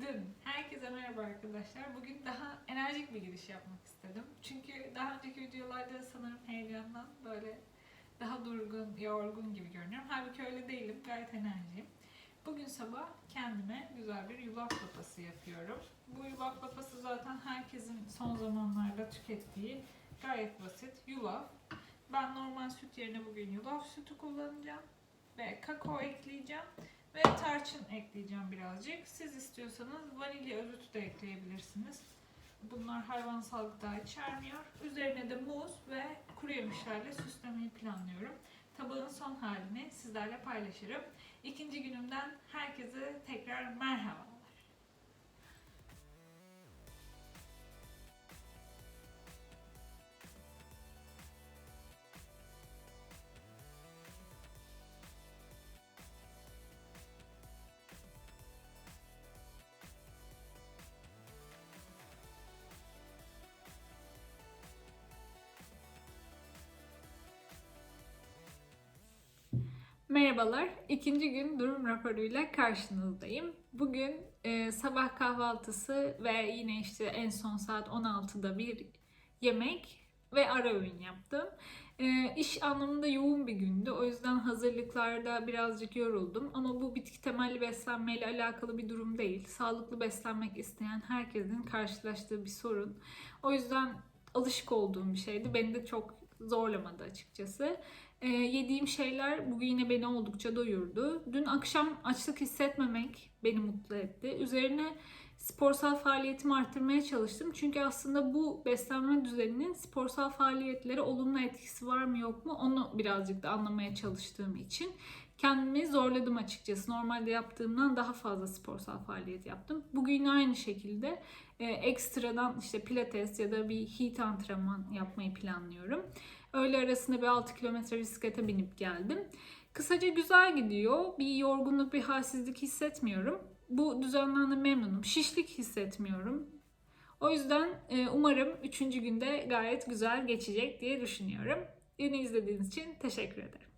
Dün. Herkese merhaba arkadaşlar. Bugün daha enerjik bir giriş yapmak istedim. Çünkü daha önceki videolarda sanırım heyecandan böyle daha durgun, yorgun gibi görünüyorum. Halbuki öyle değilim. Gayet enerjiyim. Bugün sabah kendime güzel bir yulaf lapası yapıyorum. Bu yulaf lapası zaten herkesin son zamanlarda tükettiği gayet basit yulaf. Ben normal süt yerine bugün yulaf sütü kullanacağım ve kakao ekleyeceğim ve tarçın ekleyeceğim birazcık. Siz istiyorsanız vanilya özütü de ekleyebilirsiniz. Bunlar hayvansal gıda içermiyor. Üzerine de muz ve kuru yemişlerle süslemeyi planlıyorum. Tabağın son halini sizlerle paylaşırım. İkinci günümden herkese tekrar merhaba. Merhabalar. İkinci gün durum raporuyla karşınızdayım. Bugün e, sabah kahvaltısı ve yine işte en son saat 16'da bir yemek ve ara öğün yaptım. E, iş anlamında yoğun bir gündü. O yüzden hazırlıklarda birazcık yoruldum. Ama bu bitki temelli beslenmeyle alakalı bir durum değil. Sağlıklı beslenmek isteyen herkesin karşılaştığı bir sorun. O yüzden alışık olduğum bir şeydi. Beni de çok zorlamadı açıkçası. E, yediğim şeyler bugün yine beni oldukça doyurdu. Dün akşam açlık hissetmemek beni mutlu etti. Üzerine sporsal faaliyetimi arttırmaya çalıştım. Çünkü aslında bu beslenme düzeninin sporsal faaliyetlere olumlu etkisi var mı yok mu onu birazcık da anlamaya çalıştığım için kendimi zorladım açıkçası. Normalde yaptığımdan daha fazla sporsal faaliyet yaptım. Bugün aynı şekilde e, ekstradan işte pilates ya da bir HIIT antrenman yapmayı planlıyorum. Öğle arasında bir 6 kilometre bisiklete binip geldim. Kısaca güzel gidiyor. Bir yorgunluk, bir halsizlik hissetmiyorum. Bu düzenden de memnunum. Şişlik hissetmiyorum. O yüzden e, umarım 3. günde gayet güzel geçecek diye düşünüyorum. Beni izlediğiniz için teşekkür ederim.